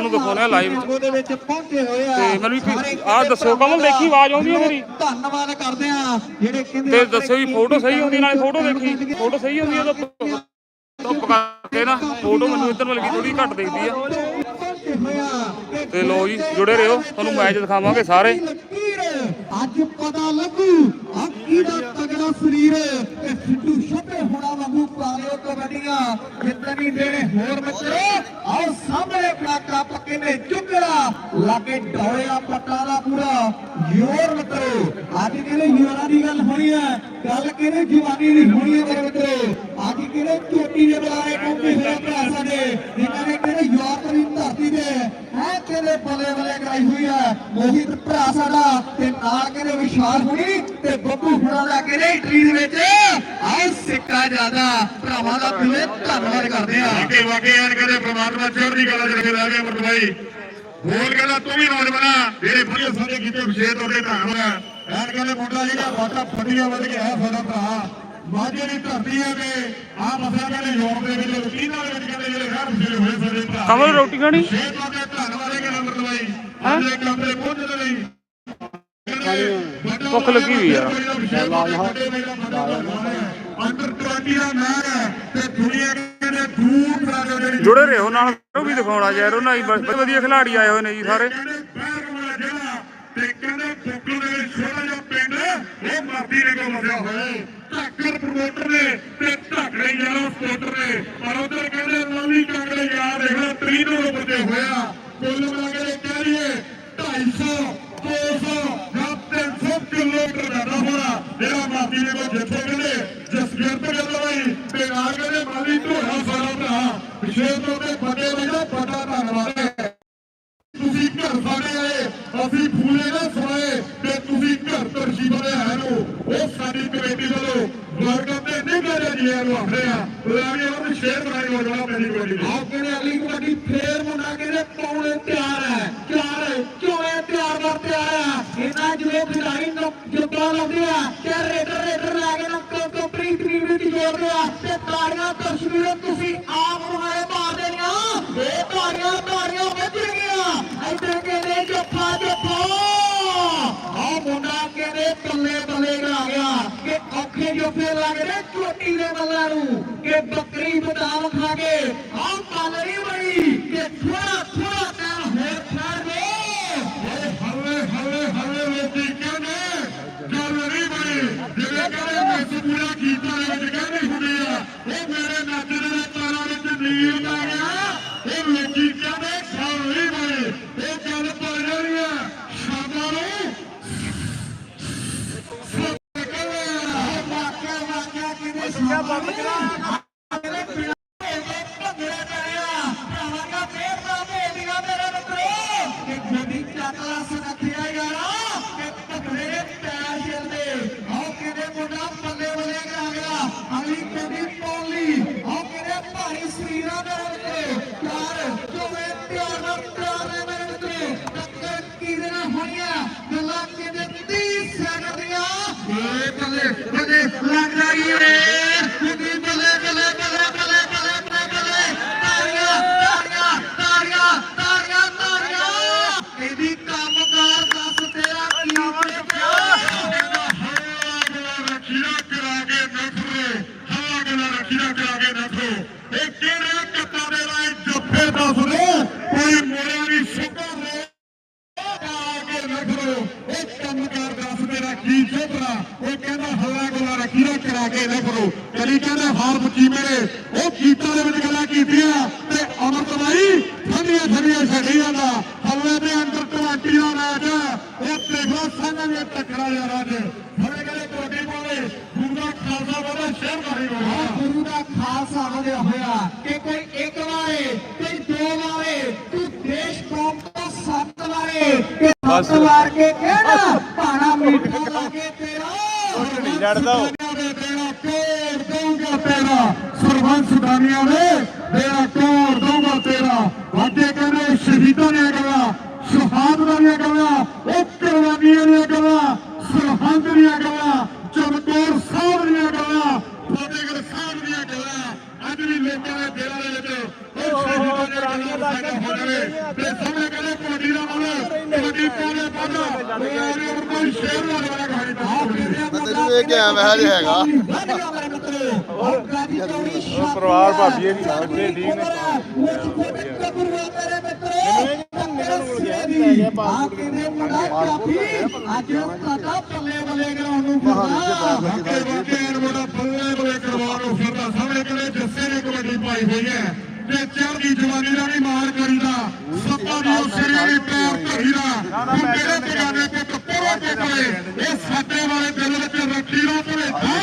ਤੁਹਾਨੂੰ ਦਿਖਾਉਂਦੇ ਆ ਲਾਈਵ ਦੇ ਵਿੱਚ ਪਹੁੰਚੇ ਹੋਏ ਆ। ਤੇ ਮੈਨੂੰ ਵੀ ਆਹ ਦੱਸੋ ਕਮਲ ਦੇਖੀ ਆਵਾਜ਼ ਆਉਂਦੀ ਹੈ ਮੇਰੀ ਧੰਨਵਾਦ ਕਰਦੇ ਆ ਜਿਹੜੇ ਕਹਿੰਦੇ ਤੇ ਦੱਸੋ ਵੀ ਫੋਟੋ ਸਹੀ ਹੁੰਦੀ ਨਾਲੇ ਫੋਟੋ ਦੇਖੀ ਫੋਟੋ ਸਹੀ ਹੁੰਦੀ ਤਾਂ ਧੁੱਪ ਕਰਕੇ ਨਾ ਫੋਟੋ ਮੈਨੂੰ ਇੱਧਰ ਮਿਲ ਗਈ ਥੋੜੀ ਘੱਟ ਦਿਖਦੀ ਆ। ਤੇ ਲੋ ਜੀ ਜੁੜੇ ਰਹੋ ਤੁਹਾਨੂੰ ਮੈਚ ਦਿਖਾਵਾਂਗੇ ਸਾਰੇ। ਅੱਜ ਪਤਾ ਲੱਗੂ ਆ ਤਗੜਾ ਸਰੀਰ ਇਹ ਸਿੱਧੂ ਛੱਪੇ ਹੋਣਾ ਵਾਂਗੂ ਪਾਲਿਓ ਕਬੱਡੀਆਂ। ਜਿੱਤਣੀ ਦੇਣੇ ਹੋਰ ਮਿੱਤਰੋ ਆਓ ਸਾਹਮਣੇ ਖੜਾ ਕੱਪ ਕਿਵੇਂ ਚੁੱਕੜਾ ਲਾਗੇ ਡੋਲਿਆ ਪੱਟਾ ਦਾ ਪੂਰਾ। ਜ਼ੋਰ ਮਿੱਤਰੋ, ਅੱਜ ਕਿਹੜੇ ਯੋਰਾਂ ਦੀ ਗੱਲ ਹੋਣੀ ਹੈ? ਗੱਲ ਕਿਹੜੇ ਜਵਾਨੀ ਦੀ ਹੋਣੀ ਹੈ ਮੇਰੇ ਮਿੱਤਰੋ? ਅੱਜ ਕਿਹੜੇ ਚੋਟੀ ਦੇ ਬੁਲਾਰੇ ਪਹੁੰਚੇ ਹੋਏ ਭਰਾ ਸਾਡੇ? ਜਿਨ੍ਹਾਂ ਨੇ ਕਿਹੜੇ ਯੂਰਪ ਦੀ ਧਰਤੀ ਦੇ ਹੈ ਕਿਹੜੇ ਬਲੇ ਬਲੇ ਕਰਾਈ ਹੋਈ ਹੈ ਮੋਹਿਤ ਭਰਾ ਸਾਡਾ ਤੇ ਨਾਲ ਕਿਹੜੇ ਵਿਸ਼ਾਲ ਹੁਣੀ ਤੇ ਬੱਬੂ ਹੁਣਾ ਦਾ ਕਿਹੜੇ ਇਟਲੀ ਦੇ ਵਿੱਚ? ਆਹ ਸਿੱਕਾ ਜ਼ਿਆਦਾ ਭਰਾਵਾਂ ਦਾ ਦਿਲੇ ਧੰਨਵਾਦ ਕਰਦੇ ਆ। ਵਾਕੇ ਵਾਕੇ ਐਨ ਕਹਿੰਦੇ ਪ੍ਰਮਾਤਮਾ ਚੜ੍ਹਦੀ ਕਲਾ ਚ ਰੱਖੇ ਰਹਿ ਗਿਆ ਮਰਦ ਭਾਈ। ਬੋਲ ਕਹਿੰਦਾ ਤੂੰ ਵੀ ਨੌਜਵਾਨਾ ਜਿਹੜੇ ਵਧੀਆ ਸਾਰੇ ਕੀਤੇ ਵਿਸ਼ੇਸ਼ ਤੌਰ ਤੇ ਧੰਨ ਹੋਇਆ ਐਨ ਕਹਿੰਦੇ ਮੁੰਡਾ ਜਿਹੜਾ ਵਾਟਾ ਫਟੀਆਂ ਵੱਧ ਕੇ ਹੈ ਸਾਡਾ ਭਰਾ ਮਾਝੇ ਦੀ ਧਰਤੀ ਹੈ ਤੇ ਆ ਮਸਲਾ ਕਹਿੰਦੇ ਯੂਰਪ ਦੇ ਵਿੱਚ ਵਕੀਲਾਂ ਦੇ ਵਿੱਚ ਕਹਿੰਦੇ ਜਿਹੜੇ ਰਹਿ ਬਸੇਰੇ ਹੋਏ ਸਾਡੇ ਭਰਾ ਕਮਲ ਰੋਟੀ ਖਾਣੀ ਵਿਸ਼ੇਸ਼ ਤੌਰ ਤੇ ਧੰਨਵਾਦ ਹੈ? ਕਿ ਮਰਦ ਭਾਈ ਅੱਜ ਦੇ ਕੰਮ ਤੇ ਪਹੁੰਚਣ ਦੇ ਲਈ ਭੁੱਖ ਲੱਗੀ ਹੋਈ ਆ। ਅੰਦਰ 20 ਦਾ ਮੈਚ ਹੈ ਤੇ ਦੁਨੀਆ ਕਹਿੰਦੇ ਦੂਰ ਦਰਾਡੇ ਜਿਹੜੀ ਜੁੜੇ ਰਹੋ ਨਾਲ ਉਹ ਵੀ ਦਿਖਾਉਣਾ ਯਾਰ ਉਹਨਾਂ ਹੀ ਵਧੀਆ ਖਿਡਾਰੀ ਆਏ ਹੋਏ ਨੇ ਜੀ ਸਾਰੇ। ਜਿਹੜਾ ਤੇ ਕਹਿੰਦੇ ਫੋਕਲ ਦੇ ਵਿੱਚ ਛੋਟਾ ਜਿਹਾ ਪਿੰਡ ਉਹ ਮਰਦੀ ਨੇ ਕੋਲ ਵਸਿਆ ਹੋਇਆ। ਢਾਕਰ ਪ੍ਰਮੋਟਰ ਨੇ ਤੇ ਢਾਕੜੇ ਯਾਰੋ ਸਪੋਰਟਰ ਨੇ। ਪਰ ਉਧਰ ਕਹਿੰਦੇ ਨਵੀਂ ਕਾਂਗੜੇ ਯਾਰ ਦੇਖ ਲਓ ਤਰੀਨੋਂ ਨੂੰ ਬੱਤੇ ਹੋਇਆ ਕੁੱਲ ਮਿਲਾ ਕੇ ਕਹਿ ਲਈਏ 250 200 ਜਾਂ 300 ਕਿਲੋਮੀਟਰ ਦਾ ਹੋਣਾ। ਜਿਹੜਾ ਮਾਫੀ ਨੇ ਕੋ ਜਿੱਥੇ ਕਹਿੰਦੇ ਜਸਵੀਰ ਤੇ ਗੱਲ ਹੋਈ ਤੇ ਨਾਲ ਕਹਿੰਦੇ ਮਾਲੀ ਢੋਣਾ ਸਾਰਾ ਭਰਾ। ਵਿਸ਼ੇਸ਼ ਤੌਰ ਤੇ ਵੱਡੇ ਵੱਡਾ ਨੇ ਬਸ। ਭਾਣਾ ਮੀਟ ਲਾਗੇ ਤੇਰਾ? ਕੁਛ ਨੇ ਪਾਈ ਹੋਈ ਹੈ ਤੇ ਚੜ੍ਹਦੀ ਜਵਾਨੀ ਦਾ ਨਹੀਂ ਮਾਰ ਕਰੀਦਾ। ਸੱਪਾਂ ਦੀ ਉਸਰੇ ਵਾਲੀ ਪੈਰ ਧਰੀਦਾ। ਮੇਰੇ ਬਗਾਨੇ ਤੇ ਕੱਪੜਾ ਤੇ ਕਰੇ ਇਹ ਸਾਡੇ ਵਾਲੇ ਦਿਲ ਵਿੱਚ ਰੱਖੀ ਨਾ ਭੁਲੇਖਾ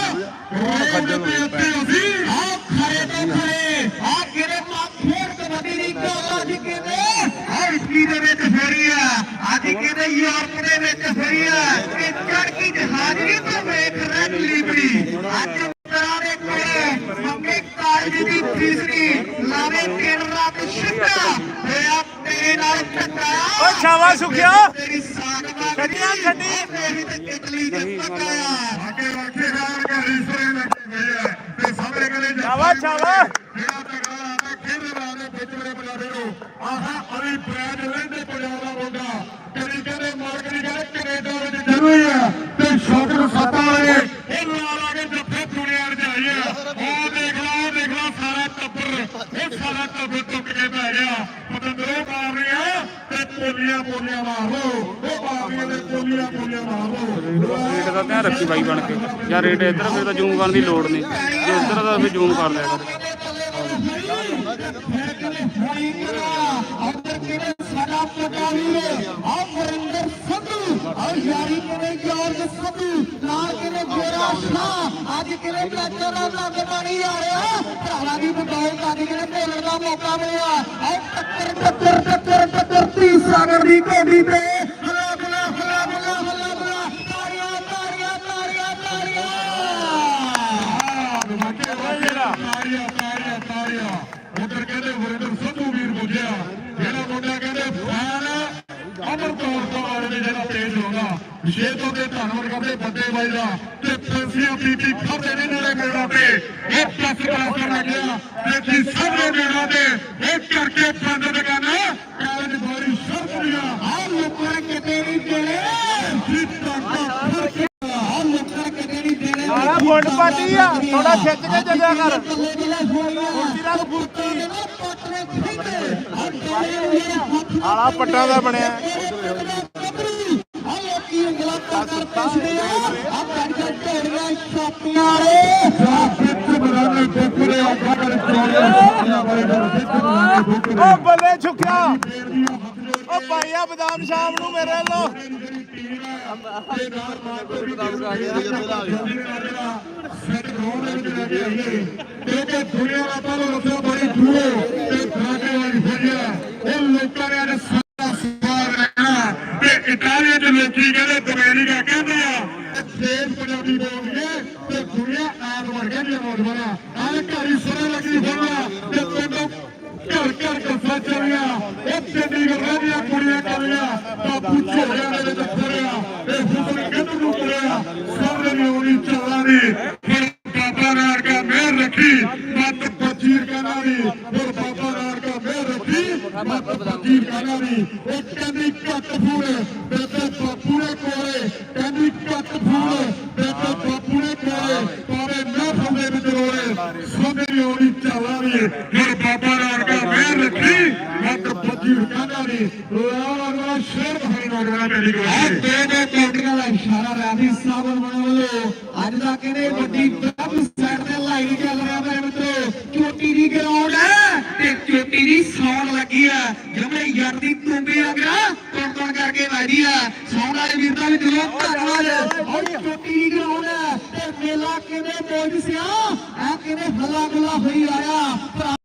ਰੋਡ ਤੇ ਉੱਤੇ ਅਸੀਂ ਆ ਖਰੇ ਤੇ ਖਰੇ। ਆ ਕਿਹੜੇ ਮਾ ਖੇਡ ਕਬੱਡੀ ਦੀ ਗੱਲ ਅੱਜ ਕਿਵੇਂ ਆ ਇਟਲੀ ਦੇ ਵਿੱਚ ਫੇਰੀ ਆ ਅੱਜ ਕਿਹਦੇ? ਯੂਰਪ ਦੇ ਵਿੱਚ ਫੇਰੀ ਆ ਇਹ ਚੜਕੀ ਜਹਾਜ਼ ਨਹੀਂ ਤਾਂ ਵੇਖ ਰੈਡ ਲੀਬੜੀ। ਅੱਜ ਤੀਸਰੀ ਲਾਵੇ ਤਿੰਨ ਰਾਤ ਛੱਡਾ ਹੋਇਆ ਤੇਰੇ ਨਾਲ ਟੱਕਰਾਇਆ ਓ ਸ਼ਾਬਾਸ਼ ਸੁਖਿਆ। ਤੇਰੀ ਸਾਖ ਦਾ ਛੱਡੀਆਂ, ਛੱਡੀ। ਮੇਰੀ ਤੇ ਇਟਲੀ ਦੇ ਟੱਕਰਾਇਆ ਅੱਗੇ ਵਾਕੇ ਨਾਲ ਘਰੀ ਸਰੇ ਲੱਗੀ ਹੋਈ ਹੈ ਤੇ ਸਾਹਮਣੇ ਕਹਿੰਦੇ ਸ਼ਾਬਾਸ਼, ਸ਼ਾਬਾਸ਼। ਜਿਹੜਾ ਤਗੜਾ ਆਉਂਦਾ ਖੇਡ ਰਹਾ ਦੇ ਵਿੱਚ ਮੇਰੇ ਪੰਜਾਬੀ ਨੂੰ। ਆਹਾ ਅਲੀ ਬ੍ਰੈਡ ਲੈਂਦੇ ਪੰਜਾਬ ਦਾ ਮੁੰਡਾ। ਕਦੀ ਕਹਿੰਦੇ ਨਹੀਂ ਕਹਿੰਦੇ ਕੈਨੇਡਾ ਵਿੱਚ ਜਨਮੀ ਹੈ ਤੇ ਸ਼ੌਕਰ ਸੱਤਾ ਵਾਲੇ ਇਹ ਨਾਲ ਆ ਕੇ ਜੱਫੇ ਦੁਨੀਆ ਰਜਾਈ ਹੈ ਉਹ ਦੇਖ ਲਾ ਉਹ ਦੇਖ ਲਾ ਸਾਰਾ ਟੱਬਰ ਇਹ ਸਾਰਾ ਟੱਬਰ ਟੁੱਟ ਕੇ ਪੈ ਗਿਆ ਪਤੰਦਰੋਂ ਮਾਰ ਰਿਹਾ ਤੇ ਪੋਲੀਆਂ ਪੋਲੀਆਂ ਮਾਰ ਲੋ ਉਹ ਮਾਰੀਆਂ ਦੇ ਪੋਲੀਆਂ ਪੋਲੀਆਂ ਮਾਰ ਲੋ ਰੇਟ ਦਾ ਧਿਆਨ ਰੱਖੀ ਬਾਈ ਬਣ ਕੇ। ਜਾਂ ਰੇਟ ਇੱਧਰ ਫਿਰ ਤਾਂ ਜ਼ੂਮ ਕਰਨ ਦੀ ਲੋੜ ਨਹੀਂ। ਜੇ ਉੱਧਰ ਦਾ ਫਿਰ ਜ਼ੂਮ ਕਰ ਲਿਆ ਕਰ। ਅੰਦਰ ਕਿਹੜੇ ਸਾਡਾ ਨਾਲ ਅੱਜ ਕਿਹੜੇ ਬਲੈਕਰ ਲੱਗ ਬਣੀ ਆ ਰਿਹਾ ਭਰਾਵਾਂ ਦੀ ਬਟਾਈ ਕਾਦੀ ਕਿਹੜੇ ਭੇਲਣ ਦਾ ਮੌਕਾ ਮਿਲਿਆ ਆ ਟੱਕਰ ਟੱਕਰ ਟੱਕਰ ਟੱਕਰ ਤੀ ਸਾਗਰ ਕੋਡੀ ਤੇ ਹਲਾ ਬਲਾ ਹਲਾ ਬਲਾ ਹਲਾ ਬਲਾ ਤਾੜੀਆਂ ਤਾੜੀਆਂ ਤਾੜੀਆਂ ਤਾੜੀਆਂ ਤਾਰੀਆ ਤਾਰੀਆ ਤਾਰੀਆ ਉਧਰ ਕਹਿੰਦੇ ਵਰਿੰਦਰ ਸੰਧੂ ਵੀਰ ਪੁੱਜਿਆ ਜਿਹੜਾ ਮੁੰਡਾ ਕਹਿੰਦੇ ਫੈਨ ਅਮਰ ਕੌਰ ਤੋਂ ਨੇ ਜਿਹੜਾ ਪੇਜ ਲਾਉਂਦਾ ਵਿਸ਼ੇਸ਼ ਤੌਰ ਤੇ ਧੰਨਵਾਦ ਕਰਦੇ ਵੱਡੇ ਬਾਈ ਦਾ। ਤੇ ਫੈਂਸੀਆਂ ਪੀਪੀ ਖਬਰੇ ਨੇ ਨੇੜੇ ਮੇੜਾ ਤੇ ਇਹ ਪਲੱਸ ਪਲੱਸ ਕਰਨ ਲੱਗਿਆ। ਤੇ ਜੀ ਸਾਹਮਣੇ ਮੇੜਾ ਤੇ ਇਹ ਕਰਕੇ ਬੰਦ ਦੁਕਾਨਾਂ ਕਾਲਜ ਬਾਰੀ ਸ਼ਰਤੀਆਂ ਆ ਲੋਕਾਂ ਕਿਤੇ ਨਹੀਂ ਦੇਣੇ। ਜੀ ਟਾਕਾ ਫ਼ਰਕ ਆ ਲੋਕਾਂ ਕਿਤੇ ਨਹੀਂ ਦੇਣੇ। ਸਾਰਾ ਫੁੱਟ ਪਾਟੀ ਆ। ਥੋੜਾ ਖਿੱਚ ਕੇ ਚੱਲਿਆ ਕਰ ਦੀ ਫੁਰਤੀ ਨਾਲ ਫੁਰਤੀ ਆਲਾ ਪੱਟਾਂ ਦਾ ਬਣਿਆ। ਕੇ ਓ ਬੱਲੇ ਛੁਕਿਆ। ਓ ਪਾਈਆ ਬਦਾਮ ਸ਼ਾਮ ਨੂੰ ਮੇਰੇ ਵੱਲੋਂ। ਕਿਉਂਕਿ ਦੁਨੀਆ ਦਾ ਪਹਿਲਾ ਰਸਾ ਬੜੀ ਦੂਰੋਂ ਤੇ ਫਰਾਡੇ ਵਾਲੀ ਫੜਿਆ ਉਹ ਲੋਕਾਂ ਨੇ ਅੱਜ ਸਾਰਾ ਸਵਾਰ ਰਹਿਣਾ ਤੇ ਇਟਾਲੀਆ ਚ ਲੋਕੀ ਕਹਿੰਦੇ ਡੋਮੈਨਿਕਾ ਕਹਿੰਦੇ ਆ ਸੇਮ ਪੰਜਾਬੀ ਬੋਲਦੀ ਹੈ ਤੇ ਦੁਨੀਆ ਆਪ ਵਰਗਾ ਦੀ ਨੌਜਵਾਨਾ ਆਹ ਘਰੀ ਸਰੇ ਲੱਗੀ ਹੋਣਾ ਤੇ ਪਿੰਡੋਂ ਘਰ ਘਰ ਕਸਾ ਚੱਲਿਆ ਇਹ ਚੰਡੀਗੜ੍ਹ ਦੀਆਂ ਕੁੜੀਆਂ ਕਰੀਆਂ ਬਾਪੂ ਝੋਲਿਆਂ ਦੇ ਵਿੱਚ ਫੜਿਆ ਇਹ ਹੁਸਨ ਕਿੱਧਰ ਨੂੰ ਤੁਰਿਆ ਸਾਹਮਣੇ ਦੀ ਹੋਣੀ ਚੱਲਾਂ ਦੀ ਫਿਰ ਬਾਬਾ ਨਾਨਕਾ ਮਿਹਰ ਰੱਖੀ ਮਤ ਫਕੀਰ ਕਹਨਾ ਦੀ ਫਿਰ ਬਾਬਾ ਨਾਨਕਾ ਮਿਹਰ ਰੱਖੀ ਮਤ ਫਕੀਰ ਕਹਨਾ ਦੀ ਉਹ ਕਹਿੰਦੀ ਘੱਟ ਫੂਲ ਬੇਬੇ ਬਾਪੂ ਨੇ ਕੋਲੇ ਕਹਿੰਦੀ ਘੱਟ ਫੂਲ ਬੇਬੇ ਬਾਪੂ ਨੇ ਕੋਲੇ ਪਾਵੇ ਮਹਿਫਲ ਦੇ ਵਿੱਚ ਰੋਲੇ ਸੋਨੇ ਦੀ ਹੋਣੀ ਚੱਲਾਂ ਦੀ ਫਿਰ ਬਾਬਾ ਨਾਨਕਾ ਮਿਹਰ ਰੱਖੀ ਮਤ ਫਕੀਰ ਕਹਨਾ ਦੀ ਲਾਲਾ ਅਗਲਾ ਸ਼ੇਰ ਬਹਾਈ ਨੌਜਵਾਨਾਂ ਪਹਿਲੀ ਆ ਗੋਲੀ ਦੇ ਦੇ ਦਾ ਇਸ਼ਾਰਾ ਰਾਫੀ ਸਾਹਿਬ ਵੱਲੋਂ ਅੱਜ ਦਾ ਕਹਿੰਦੇ ਵੱਡੀ ਕਲੱਬ ਸਾਈਡ ਤੇ ਲਾਈਨ ਚੱਲ ਰਿਹਾ ਮੇਰੇ ਮਿੱਤਰੋ। ਚੋਟੀ ਦੀ ਗਰਾਊਂਡ ਹੈ ਤੇ ਚੋਟੀ ਦੀ ਸੌਣ ਲੱਗੀ ਹੈ। ਜਿਵੇਂ ਯਾਰ ਦੀ ਤੁੰਬੀ ਆ ਗਿਆ ਕੌਣ ਕਰਕੇ ਵੱਜਦੀ ਆ ਸੌਣ ਵਾਲੇ ਵੀਰ ਦਾ ਵੀ ਦਿਲੋਂ ਧੰਨਵਾਦ। ਔਰ ਚੋਟੀ ਦੀ ਗਰਾਊਂਡ ਹੈ ਤੇ ਮੇਲਾ ਕਿਵੇਂ ਮੌਜ ਸਿਆ ਆ ਕਿਵੇਂ ਹੱਲਾ ਗੁਲਾ ਹੋਈ ਆਇਆ?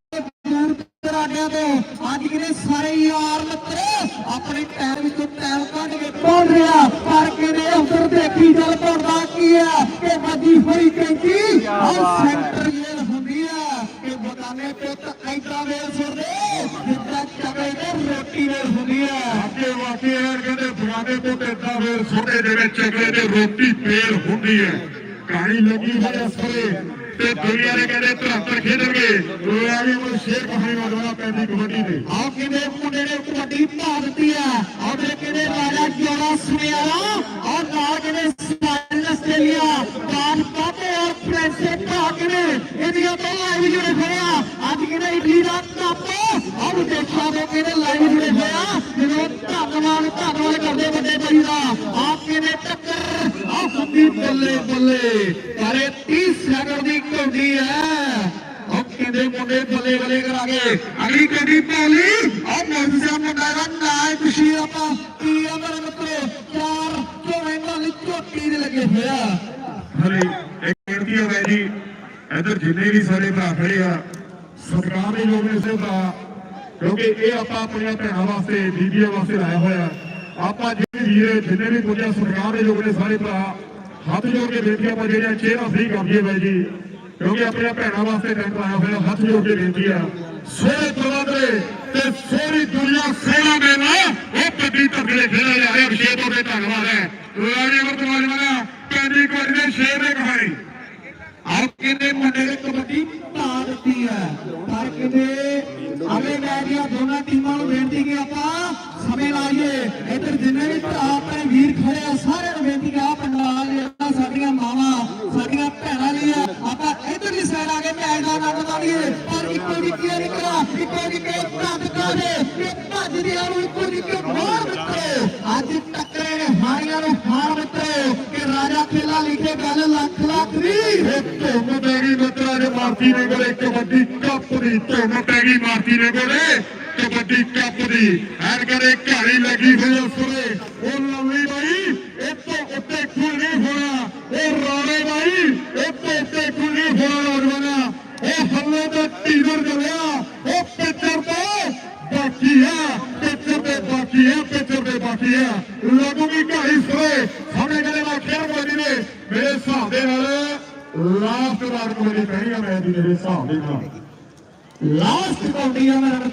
ਕਹਾਣੀ ਕਬੱਡੀ ਦੇ। ਆਹ ਕਿਨੇ ਮੁੰਡੇ ਨੇ? ਕਬੱਡੀ ਪਾ ਦਿੱਤੀ ਆ। ਆਹ ਦੇ ਕਿਨੇ ਰਾਜਾ ਜੋੜਾ ਸੁਣਿਆਰਾ ਔਰ ਨਾਲ ਕਿਨੇ ਸਟਾਈਲ ਆਸਟ੍ਰੇਲੀਆ? ਬਾਨ ਪਾਪੇ ਔਰ ਫ੍ਰੈਂਸੇ ਭਾ ਕਿਨੇ ਇਹਦੀਆਂ ਤੋਂ ਲਾਈਵ ਜੁੜੇ ਹੋਏ ਆ। ਅੱਜ ਕਿਹੜੇ ਇਟਲੀ ਦਾ ਕੱਪ ਔਰ ਦੇਖਾ ਦੇ ਕਿਹੜੇ ਲਾਈਵ ਜੁੜੇ ਹੋਏ ਆ। ਜਦੋਂ ਧੰਨਵਾਦ ਧੰਨਵਾਦ ਕਰਦੇ ਵੱਡੇ ਭਾਈ ਦਾ। ਆਹ ਕਿਵੇਂ ਟੱਕਰ? ਆਹ ਹੁੰਦੀ ਬੱਲੇ ਬੱਲੇ ਕਰੇ 30 ਸੈਕਿੰਡ ਦੀ ਕੌਡੀ ਹੈ ਉਹ ਕਹਿੰਦੇ ਮੁੰਡੇ ਬੱਲੇ ਬੱਲੇ ਕਰਾ ਕੇ ਅਗਲੀ ਕੌਡੀ ਪਾਲੀ ਉਹ ਆਪਾਂ। ਕੀ ਮੇਰੇ ਮਿੱਤਰੋ? ਚਾਰ ਝੋਲੇ ਨਾਲ ਝੋਟੀ ਦੇ ਲੱਗੇ ਹੋਇਆ ਹਲੇ ਇੱਕ ਬੇਨਤੀ ਹੈ ਜੀ। ਇੱਧਰ ਜਿੰਨੇ ਵੀ ਸਾਡੇ ਭਰਾ ਖੜੇ ਆ ਸਰਕਾਰ ਦੇ ਲੋਕ ਨੇ ਇਸੇ ਕਿਉਂਕਿ ਇਹ ਆਪਾਂ ਆਪਣੀਆਂ ਭੈਣਾਂ ਵਾਸਤੇ, ਬੀਬੀਆਂ ਵਾਸਤੇ ਲਾਇਆ ਹੋਇਆ। ਆਪਾਂ ਜਿਹੜੇ ਵੀਰ, ਜਿੰਨੇ ਵੀ ਪੁੱਜੇ ਸਰਕਾਰ ਦੇ ਲੋਕ ਨੇ ਸਾਰੇ ਭਰਾ। ਹੱਥ ਜੋੜ ਕੇ ਬੇਨਤੀ ਆਪਾਂ ਜਿਹੜੀਆਂ ਚਿਹਰਾ ਸਹੀ ਕਰ ਦਈਏ ਬਾਈ ਜੀ। ਕਿਉਂਕਿ ਆਪਣੀਆਂ ਭੈਣਾਂ ਵਾਸਤੇ ਟੈਂਟ ਲਾਇਆ ਹੋਇਆ, ਹੱਥ ਜੋੜ ਕੇ ਬੇਨਤੀ ਆ। ਸੋਹਣੇ ਤਵਾਦਰੇ ਤੇ ਸੋਹਣੀ ਦੁਨੀਆ ਸੋਹਣਾ ਮੇਲਾ ਉਹ ਕੱਡੀ ਧਰਦੇ ਖੇਡਿਆ ਜਾ ਅਭਿਸ਼ੇਕ ਤੁਹਾਡੇ ਧੰਨਵਾਦ ਹੈ। ਲਾੜੀ ਅਮਰ ਵਾਲਾ ਪੈਂਦੀ ਕੋਟ ਦੇ ਸ਼ੇਰ ਦੇ ਕਹਾਣੀ। ਆਪ ਕਹਿੰਦੇ ਮੁੰਡੇ ਨੇ ਕਬੱਡੀ ਪਾ ਦਿੱਤੀ ਹੈ। ਪਰ ਕਹਿੰਦੇ ਅਗਲੇ ਮੈਚ ਦੀਆਂ ਦੋਨਾਂ ਟੀਮਾਂ ਨੂੰ ਬੇਨਤੀ ਕਿ ਆਪਾਂ, ਸਮੇਂ ਲਾਈਏ। ਇੱਧਰ ਜਿੰਨੇ ਵੀ ਭਰਾ ਆਪਣੇ ਵੀਰ ਖੜੇ ਆ, ਸਾਰਿਆਂ ਨੂੰ ਬੇਨਤੀ ਕਿ ਆ, ਪੰਡਾਲ ਜਿਹੜਾ ਸਾਡੀਆਂ ਮਾਵਾਂ, ਸਾਡੀਆਂ ਭੈਣਾਂ ਲਈ ਮੈਚ ਦਾ ਆਨੰਦ ਮਾਣੀਏ ਪਰ ਇੱਕੋ ਨਿੱਕੀਆਂ ਨਿਕਲਾ ਇੱਕੋ ਨਿੱਕੇ ਧੰਦ ਕਾਦੇ ਕਿ ਭੱਜਦੇ ਆ ਨੂੰ ਇੱਕੋ ਨਿੱਕੇ ਮਾਰ ਮਿੱਤਰੋ ਅੱਜ ਟੱਕਰੇ ਨੇ ਹਾਰੀਆਂ ਨੂੰ ਹਾਰ ਮਿੱਤਰੋ ਕਿ ਰਾਜਾ ਖੇਲਾ ਲਿਖੇ ਗੱਲ ਲੱਖ ਲੱਖ ਦੀ। ਇਹ ਧੁੰਮ ਪੈ ਗਈ ਮਿੱਤਰਾਂ ਦੇ ਮਾਰਤੀ ਨੇ ਕੋਲੇ ਕਬੱਡੀ ਕੱਪ ਦੀ। ਧੁੰਮ ਪੈ ਗਈ ਮਾਰਤੀ ਨੇ ਕੋਲੇ ਕਬੱਡੀ ਕੱਪ ਦੀ। ਐਨ ਕਰੇ ਘਾੜੀ ਲੱਗੀ ਹੋਈ ਉਸਰੇ। ਉਹ ਲੰਮੀ ਬਾਈ, ਇਹ ਤੋਂ ਉੱਤੇ ਖੁੱਲ ਨਹੀਂ ਹੋਣਾ। ਉਹ ਰੋਣੇ ਬਾਈ, ਇਹ ਤੋਂ ਉੱਤੇ ਖੁੱਲ ਨਹੀਂ ਹੋਣਾ, ਨੌਜਵਾਨਾ। ਉਹ ਹੱਲੇ ਤੇ ਟੀਜ਼ਰ ਉਹ ਪਿੱਚਰ ਤੇ ਬਾਕੀ ਹੈ ਪਿੱਚਰ ਦੇ ਬਾਕੀ ਹੈ ਪਿੱਚਰ ਤੇ ਬਾਕੀ ਹੈ ਲੱਗੂਗੀ ਘਾੜੀ ਸਰੇ ਸਾਹਮਣੇ ਜਿਹੜੇ ਮੈਂ ਖੇਡ ਬੋਲੀ ਨੇ, ਮੇਰੇ ਹਿਸਾਬ ਦੇ ਨਾਲ ਲਾਸਟ ਵਾਰ ਕੋਈ ਪਹਿਲੀ ਮੈਚ ਮੇਰੇ ਹਿਸਾਬ ਦੇ ਨਾਲ। ਲਾਸਟ ਕੌਡੀ ਆ ਮੇਰੇ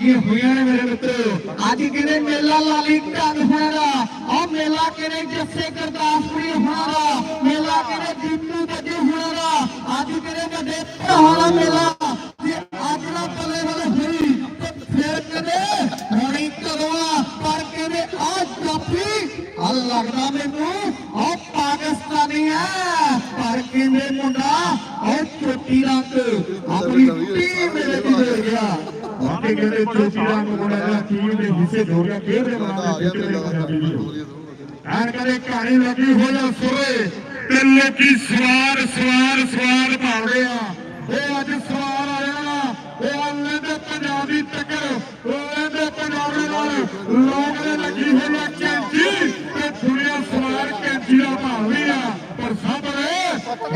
ਟਿਕਾਣੇ ਲੱਗੇ ਨੇ ਮੇਰੇ ਮਿੱਤਰੋ? ਅੱਜ ਕਿਹਨੇ ਮੇਲਾ ਲਾਲੀ ਢੰਗ ਹੋਣਾ ਦਾ ਉਹ ਮੇਲਾ ਕਿਹਨੇ ਜੱਸੇ ਗੁਰਦਾਸਪੁਰੀ ਹੋਣਾ ਦਾ ਮੇਲਾ ਕਿਹਨੇ ਜੀਤੂ ਬੱਜੂ ਹੋਣਾ ਦਾ ਅੱਜ ਕਿਹਨੇ ਵੱਡੇ ਭਰਾਵਾਂ ਦਾ ਮੇਲਾ? ਜੇ ਅੱਜ ਨਾ ਬੱਲੇ ਬੱਲੇ ਹੋਈ, ਤੇ ਫਿਰ ਕਦੇ ਹੋਣੀ ਕਦੋਂ ਆ? ਪਰ ਕਹਿੰਦੇ, ਆ ਜਾਪੀ, ਆ ਲੱਗਦਾ ਮੈਨੂੰ ਉਹ ਪਾਕਿਸਤਾਨੀ ਹੈ ਪਰ ਕਹਿੰਦੇ ਮੁੰਡਾ ਉਹ ਚੋਟੀ ਰੰਗ, ਆਪਣੀ ਟੀਮ ਦੇ ਵਿੱਚ ਵਾਕੇ ਕਹਿੰਦੇ ਚੋਟੀ ਦਾ ਮੁੰਡਾ ਜਿਹੜਾ ਟੀਮ ਦੇ ਹਿੱਸੇ ਜੋੜ ਗਿਆ ਖੇਡ ਦੇ ਬਣਾਉਂਦੇ ਦੇ ਐਨ ਕਰੇ ਕਹਾਣੀ ਲੱਗੀ ਹੋ ਜਾ ਸੁਰੇ। ਤੇ ਲੋਕੀ ਸਵਾਰ ਸਵਾਰ ਸਵਾਰ ਭਾਲਦੇ ਆ। ਉਹ ਅੱਜ ਸਵਾਰ ਆਇਆ। ਉਹ ਅੱਲੇ ਦੇ ਪੰਜਾਬ ਦੀ ਟੱਕਰ ਉਹ ਦੇ ਪੰਜਾਬ ਦੇ ਨਾਲ ਲੋਕ ਨੇ ਲੱਗੀ ਹੋਈ ਆ ਕੈਂਚੀ। ਤੇ ਦੁਨੀਆ ਸਵਾਰ ਕੈਂਚੀ ਦਾ ਭਾਲਦੀ ਆ। ਪਰ ਸਾਹਮਣੇ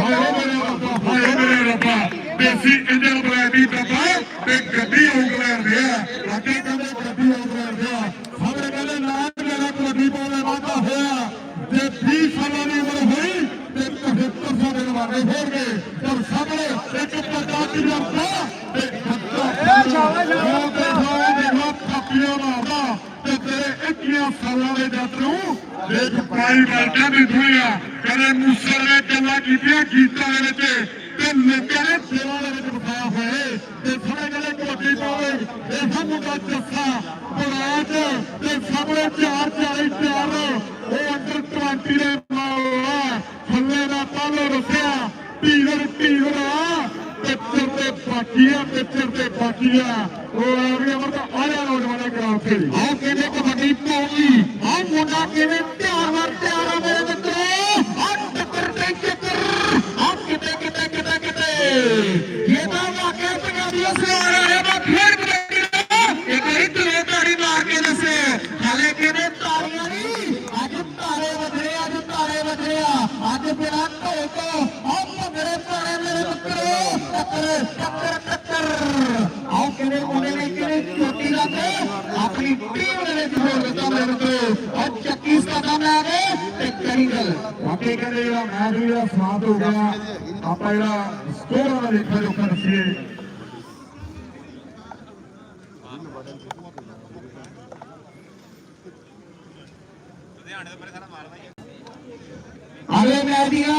ਹਾਏ ਮੇਰੇ ਰੱਬਾ ਹਾਏ ਮੇਰੇ ਰੱਬਾ। ਦੇਸੀ ਇੰਜਨ ਬਲੈਂਡੀ ਡੱਬਾ ਤੇ ਗੱਡੀ ਉਂਗਲੈਂਡ ਦੇ ਆ ਅੱਗੇ ਕਹਿੰਦੇ ਗੱਡੀ ਉਂਗਲੈਂਡ ਦੇ ਆ ਸਾਹਮਣੇ ਕਹਿੰਦੇ ਨਾ ਜਿਹੜਾ ਕਬੱਡੀ ਪਾਉਣੇ ਵਾਧਾ ਹੋਇਆ ਜੇ 20 ਸਾਲਾਂ ਦੀ ਉਮਰ ਹੋਈ ਤੇ 75 ਸਾਲ ਦੇ ਵਾਦੇ ਹੋਣਗੇ ਪਰ ਸਾਹਮਣੇ ਇੱਕ ਪਤਾ ਕੀ ਲੜਦਾ ਤੇ ਖੱਤਾ ਉਹ ਦੇਖੋ ਦੇਖੋ ਕਾਪੀਆਂ ਮਾਰਦਾ ਤੇ ਤੇਰੇ 21 ਸਾਲਾਂ ਦੇ ਜੱਟ ਨੂੰ ਦੇਖ ਪ੍ਰਾਈ ਬੈਲਟਾਂ ਦੀ ਕਦੇ ਮੂਸਰ ਨੇ ਗੱਲਾਂ ਕੀਤੀਆਂ, ਗੀਤਾਂ ਦੇ ਵਿੱਚ। ਤੇ ਲੋਕਾਂ ਨੇ ਸੇਵਾ ਦੇ ਵਿੱਚ ਵਿਖਾਇਆ ਹੋਏ। ਤੇ ਸਾਰੇ ਜਿਹੜੇ ਕਬੱਡੀ ਪਾਵੇ ਇਹ ਸਭ ਮੁੰਡਾ ਜੱਸਾ ਬਰਾਜ ਤੇ ਸਾਹਮਣੇ ਚਾਰ ਚਾਲੀ ਚਾਰ ਉਹ ਅੰਡਰ 20 ਦੇ ਮਾਲਾ ਥੱਲੇ ਦਾ ਪਾਲੋ ਰਸਿਆ। ਟੀਵਰ ਟੀਵਰ ਆ। ਤੇ ਬਾਕੀ ਪਿੱਤਰ ਤੇ ਬਾਕੀ ਉਹ ਆ ਵੀ ਅਮਰ ਦਾ ਆਇਆ ਨੌਜਵਾਨਾਂ ਕਰਾਉ ਖੇਡੀ ਆਹ ਕਹਿੰਦੇ ਕਬੱਡੀ ਪਾਉਣੀ ਆਹ ਮੁੰਡਾ ਕਿਵੇਂ ਅਗਲੇ ਮੈਚ ਦੀਆਂ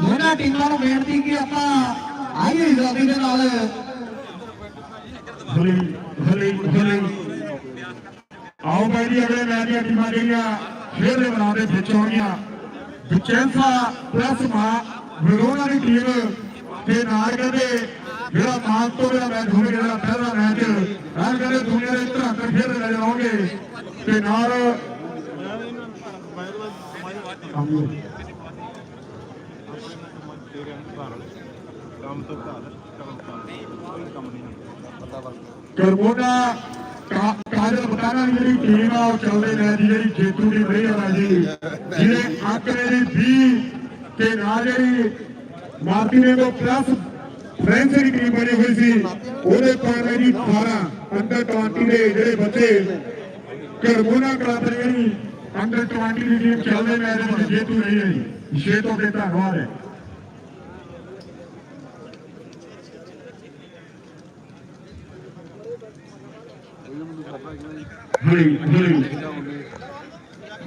ਦੋਨਾਂ ਟੀਮਾਂ ਨੂੰ ਬੇਨਤੀ ਕਿ ਆਪਾਂ ਆਈ ਜਲਦੀ ਦੇ ਨਾਲ। ਹਲੀ ਹਲੀ ਹਲੀ ਆਓ ਬਾਈ ਜੀ ਅਗਲੇ ਮੈਚ ਦੀਆਂ ਟੀਮਾਂ ਜਿਹੜੀਆਂ ਖੇਡ ਦੇ ਮੈਦਾਨ ਦੇ ਵਿੱਚ ਆਉਣਗੀਆਂ। ਵਿਚੈਂਸਾ ਪਲੱਸ ਮਾ ਵਿਰੋਨਾ ਦੀ ਟੀਮ ਤੇ ਨਾਲ ਕਹਿੰਦੇ ਜਿਹੜਾ ਮਾਨ ਤੋਂ ਜਿਹੜਾ ਮੈਚ ਹੋਵੇ ਜਿਹੜਾ ਪਹਿਲਾ ਮੈਚ ਨਾਲ ਕਹਿੰਦੇ ਦੁਨੀਆ ਦੇ 73 ਖੇਡ ਦੇ ਨਜ਼ਰ ਆਉਣਗੇ। ਤੇ ਨਾਲ ਕਰਮੋਨਾ ਕਾਜਲ ਬਤਾਨਾ ਦੀ ਜਿਹੜੀ ਟੀਮ ਆ, ਉਹ ਚੱਲਦੇ ਨੇ ਜੀ ਜਿਹੜੀ ਜੇਤੂ ਦੀ ਰਹੀ ਆ ਜੀ ਜਿਹਨੇ ਆਕਰੇ ਦੀ 20 ਤੇ ਨਾਲ ਜਿਹੜੀ ਮਾਰਟੀਨੇ ਕੋ ਪਲੱਸ ਫ੍ਰੈਂਚ ਦੀ ਟੀਮ ਬਣੀ ਹੋਈ ਸੀ। ਉਹਦੇ ਕੋਲ ਜੀ 18 ਅੰਡਰ 20 ਦੇ ਜਿਹੜੇ ਬੱਚੇ ਕਰਮੋਨਾ ਕਲੱਬ ਜਿਹੜੀ ਅੰਡਰ 20 ਦੀ ਟੀਮ ਚੱਲਦੇ ਨੇ ਵਿੱਚ ਜੇਤੂ ਰਹੀ ਹੈ ਜੀ। ਛੇ ਤੋਂ ਧੰਨਵਾਦ ਹੈ।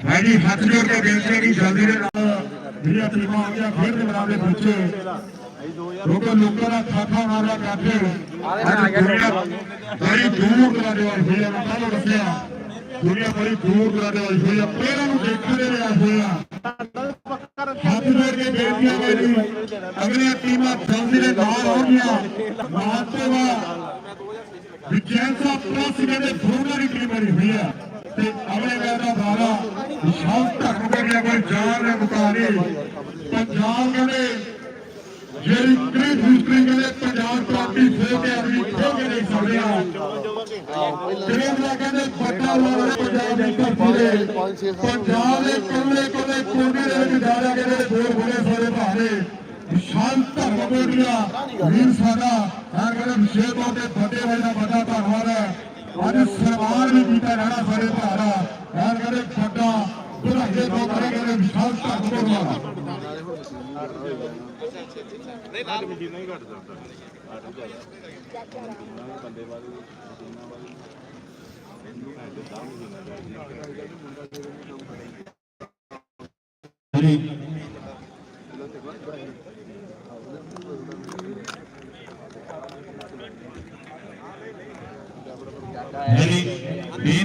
ਹਲੀ ਹੱਥ ਜੋੜ ਕੇ ਬੇਨਤੀ ਹੈ ਕਿ ਜਲਦੀ ਦੇ ਨਾਲ ਜਿਹੜੀਆਂ ਟੀਮਾਂ ਆ ਗਿਆ ਖੇਡ ਦੇ ਮੈਦਾਨ ਦੇ ਲੋਕਾਂ ਲੋਕਾਂ ਦਾ ਖਾਤਾ ਮਾਰਦਾ ਕਰਦੇ ਅੱਜ ਦੁਨੀਆ ਬੜੀ ਦੂਰ ਦਰਾਡੇ ਵਾਲੀ ਹੋਈ ਮੈਂ ਕੱਲ੍ਹ ਦੱਸਿਆ। ਦੁਨੀਆ ਬੜੀ ਦੂਰ ਦਰਾਡੇ ਵਾਲੀ ਹੋਈ ਆ ਪਲੇਅਰਾਂ ਨੂੰ ਦੇਖਣ ਦੇ ਰਿਹਾ ਹੋਇਆ। ਹੱਥ ਜੋੜ ਕੇ ਬੇਨਤੀ ਹੈ ਮੇਰੀ ਅਗਲੀਆਂ ਟੀਮਾਂ ਜਲਦੀ ਦੇ ਨਾਲ ਆਉਣਗੀਆਂ ਮਾਤਵਾ ਵਿਜੈਂਸਾ ਪਲੱਸ ਕਹਿੰਦੇ ਫੋਰਨਾ ਦੀ ਟੀਮ ਬਣੀ ਹੋਈ ਆ। ਤੇ ਅਗਲੇ ਮੈਚ ਦਾ ਬਾਰਾ ਵਿਸ਼ਾਲ ਧਰਮ ਦੇ ਗਿਆ ਕੋਈ ਜਾਨ ਦੇ ਮੁਕਾਬਲੇ ਪੰਜਾਬ ਕਹਿੰਦੇ ਜਿਹੜੀ ਕ੍ਰਿਸ ਹਿਸਟਰੀ ਕਹਿੰਦੇ ਪੰਜਾਬ ਟਰਾਫੀ ਫੇਰ ਕੇ ਆਪਣੀ ਖੋ ਕੇ ਨਹੀਂ ਸਕਦੇ ਆ ਕ੍ਰਿਸ ਦਾ ਕਹਿੰਦੇ ਪੰਜਾਬ ਦੇ ਕੋਲੇ ਕੋਲੇ ਕੋਨੇ ਦੇ ਵਿੱਚ ਜਾ ਕੇ ਜਿਹੜੇ ਬੋਲ ਬੋਲੇ ਸਾਰੇ ਭਾਰੇ ਵਿਸ਼ਾਲ ਧਰਮ ਕੋਟੀਆ ਵੀਰ ਸਾਡਾ ਹਰ ਵੇਲੇ ਵਿਸ਼ੇਸ਼ ਤੌਰ ਤੇ ਫਤਿਹ ਦਾ ਵੱਡਾ ਧੰਨਵਾਦ ਹੈ ਅੱਜ ਸਨਮਾਨ ਵੀ ਕੀਤਾ ਜਾਣਾ ਸਾਰੇ ਭਾਰਾ ਹਰ ਵੇਲੇ ਵੱਡਾ ਵਧਾਈ ਦੇ ਬੋਕਰੇ ਕਹਿੰਦੇ ਵਿਸ਼ਾਲ ਧਰਮ ਕੋਟੀਆ ਮੇਰੀ ਬੇਨਤੀ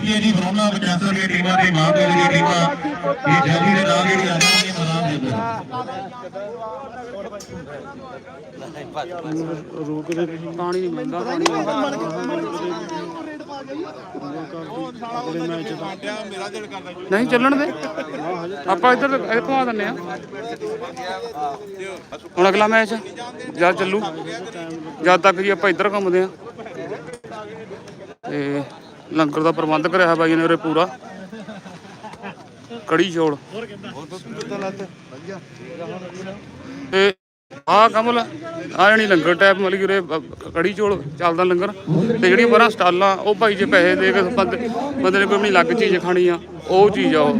ਹੈ ਜੀ ਬਰੋਨਾ ਕੈਂਸਰ ਦੀਆਂ ਟੀਮਾਂ ਦੀ, ਮਾਂ ਕੋਲ ਦੀਆਂ ਟੀਮਾਂ, ਇਹ ਜਲਦੀ ਦੇ ਨਾਲ ਜਿਹੜੀ ਆ ਜਾਣਗੀਆਂ ਮੈਦਾਨ ਦੇ ਅੰਦਰ। ਪਾਣੀ ਨਹੀਂ ਮਿਲਦਾ ਪਾਣੀ ਨਹੀਂ, ਚੱਲਣ ਦੇ। ਆਪਾਂ ਇੱਧਰ ਇਹ ਘੁਮਾ ਦਿੰਨੇ ਆ ਹੁਣ ਅਗਲਾ ਮੈਚ, ਜਦ ਚੱਲੂ, ਜਦ ਤੱਕ ਜੀ ਆਪਾਂ ਇੱਧਰ ਘੁੰਮਦੇ ਆ ਤੇ ਲੰਗਰ ਦਾ ਪ੍ਰਬੰਧ ਕਰਿਆ ਹੈ ਬਾਈ ਨੇ ਉਰੇ ਪੂਰਾ। ਕੜੀ ਚੌਲ। ਤੇ ਆ ਕਮਲ ਆ ਜਣੀ ਲੰਗਰ ਟਾਈਪ ਮਤਲਬ ਕਿ ਉਰੇ ਬ- ਕੜੀ ਚੌਲ ਚੱਲਦਾ ਲੰਗਰ ਤੇ ਜਿਹੜੀਆਂ ਬਾਰਾਂ ਸਟਾਲਾਂ ਉਹ ਭਾਈ ਜੇ ਪੈਸੇ ਦੇ ਕੇ ਬੰਦੇ ਬੰਦੇ ਨੇ ਕੋਈ ਆਪਣੀ ਅਲੱਗ ਚੀਜ਼ ਖਾਣੀ ਆ ਉਹ ਚੀਜ਼ ਆ ਉਹ।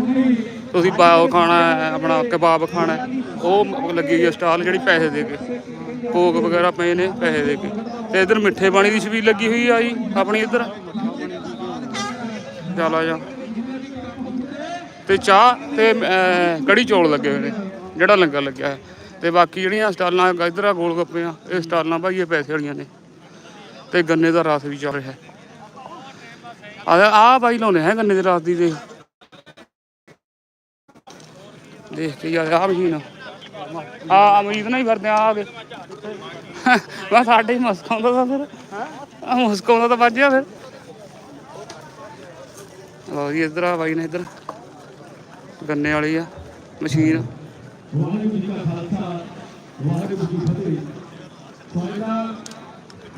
ਤੁਸੀਂ ਪਾਓ ਖਾਣਾ ਹੈ, ਆਪਣਾ ਕਬਾਬ ਖਾਣਾ ਹੈ, ਉਹ ਮ- ਲੱਗੀ ਹੋਈ ਆ ਸਟਾਲ ਜਿਹੜੀ ਪੈਸੇ ਦੇ ਕੇ। ਕੋਕ ਵਗੈਰਾ ਪਏ ਨੇ ਪੈਸੇ ਦੇ ਕੇ। ਤੇ ਇਧਰ ਮਿੱਠੇ ਪਾਣੀ ਦੀ ਛਬੀਲ ਲੱਗੀ ਹੋਈ ਆ ਜੀ ਆਪਣੀ ਇੱਧਰ। ਚੱਲ ਆ ਜਾ। ਤੇ ਚਾਹ ਤੇ ਅਹ, ਕੜੀ ਚੌਲ ਲੱਗੇ ਹੋਏ ਨੇ ਜਿਹੜਾ ਲੰਗਰ ਲੱਗਿਆ ਹੈ। ਤੇ ਬਾਕੀ ਜਿਹੜੀਆਂ ਸਟਾਲਾਂ ਇਧਰ ਆ ਗੋਲ ਗੱਪੇ ਆ ਇਹ ਸਟਾਲਾਂ ਭਾਈ ਇਹ ਪੈਸੇ ਵਾਲੀਆਂ ਨੇ। ਤੇ ਗੰਨੇ ਦਾ ਰਸ ਵੀ ਚੱਲ ਰਿਹਾ। ਆ ਆ ਬਾਈ ਲਾਉਨੇ ਹੈ ਗੰਨੇ ਦੇ ਰਸ ਦੀ ਦੇਖ ਦੇਖ ਕੇ ਯਾਰ ਆ ਮਸ਼ੀਨ ਆ। ਅਮਰੀਕ ਨਾਲ ਹੀ ਫਿਰਦੇ ਆ ਆ ਗਏ ਮੈਂ ਸਾਡੇ ਹੀ ਮਸਕਾਉਂਦਾ ਤਾਂ ਫਿਰ। ਆ ਮਸਕਾਉਂਦਾ ਤਾਂ ਵੱਜਿਆ ਫਿਰ। ਲਓ ਜੀ, ਇੱਧਰ ਆ ਬਾਈ ਨੇ ਇਧਰ। ਗੰਨੇ ਵਾਲੀ ਆ ਮਸ਼ੀਨ। ਵਾਹਿਗੁਰੂ ਜੀ ਕਾ ਖਾਲਸਾ ਵਾਹਿਗੁਰੂ ਜੀ ਫਤਿਹ। ਤੁਹਾਡਾ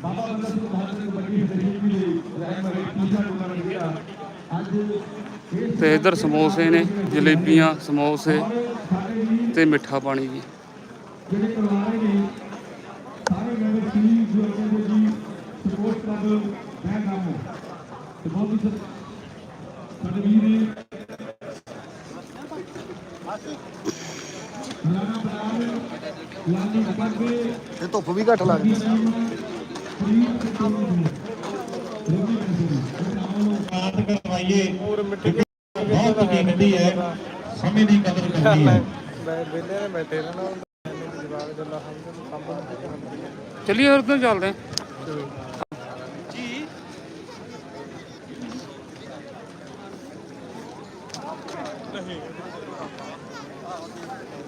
ਬਾਬਾ ਬੰਦਾ ਸਿੰਘ ਬਹਾਦਰ ਦੀ ਵੱਡੀ ਤਰੀਕ ਦੀ ਰਹਿਮ ਵਾਲੀ ਪੂਜਾ ਕਰਨ ਗਿਆ ਅੱਜ ਤੇ ਇੱਧਰ ਸਮੋਸੇ ਨੇ ਜਲੇਬੀਆਂ ਸਮੋਸੇ ਸਾਰੇ ਵੀ ਤੇ ਮਿੱਠਾ ਪਾਣੀ ਜੀ ਜਿਹੜੇ ਕਰਵਾਏ ਨੇ ਸਾਰੇ ਮੈਂਬਰ ਸੀ ਜੋ ਕਹਿੰਦੇ ਜੀ ਸਪੋਰਟ ਕਲੱਬ ਮੈਂ ਨਾਮ ਤੇ ਬਹੁਤ ਹੀ ਸਾਡੇ ਵੀਰ ਨੇ ਇਹ ਧੁੱਪ ਵੀ ਘੱਟ ਲੱਗਦੀ। ਬਾਤ ਕਰਵਾਈਏ ਬਹੁਤ ਕੀਮਤੀ ਹੈ। ਸਮੇਂ ਦੀ ਕਦਰ ਕਰਨੀ ਹੈ। ਵੇਲੇ ਨੇ ਬੈਠੇ ਰਹਿਣਾ ਜਵਾਬ ਜੱਲਾ ਹਮ ਚੱਲੀਏ ਹੋਰ ਕਿਉਂ ਚੱਲਦੇ ਆਂ?